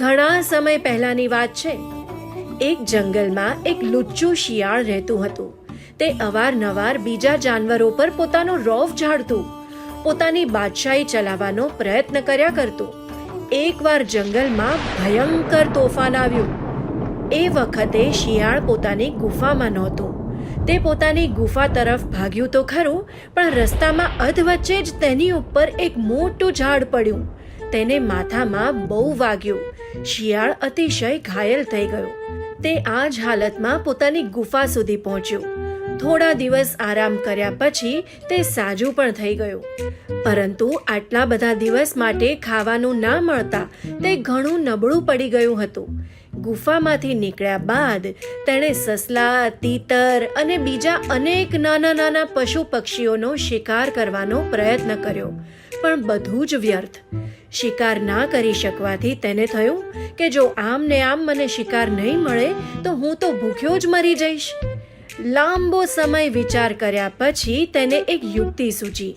ઘણા સમય પહેલાની વાત છે. એક જંગલમાં એક લુચ્ચું શિયાળ રહેતું હતું. તે અવારનવાર બીજા જાનવરો પર પોતાનો રોફ ઝાડતું. પોતાની બાદશાહી ચલાવવાનો પ્રયત્ન કર્યા કરતું. એકવાર જંગલમાં ભયંકર તોફાન આવ્યું. એ વખતે શિયાળ પોતાની ગુફામાં નહોતું. તે પોતાની ગુફા તરફ ભાગ્યું તો ખરું, પણ રસ્તામાં અધવચ્ચે જ તેની ઉપર એક મોટું ઝાડ પડ્યું. તેને માથામાં બહુ વાગ્યું. શિયાળ અતિશય ઘાયલ થઈ ગયો. તે આ જ હાલતમાં પોતાની ગુફા સુધી પહોંચ્યો. થોડા દિવસ આરામ કર્યા પછી તે સાજું પણ થઈ ગયું. પરંતુ આટલા બધા દિવસ માટે ખાવાનું ના મળતા તે ઘણું નબળું પડી ગયું હતું. ગુફામાંથી નીકળ્યા બાદ તેણે સસલા, તીતર અને બીજા અનેક નાના નાના પશુ પક્ષીઓનો શિકાર કરવાનો પ્રયત્ન કર્યો. પણ બધું જ વ્યર્થ. શિકાર ના કરી શકવાથી તેને થયું કે જો આમ ને આમ મને શિકાર નહીં મળે, તો હું તો ભૂખ્યો જ મરી જઈશ. લાંબો સમય વિચાર કર્યા પછી તેને એક યુક્તિ સૂચી.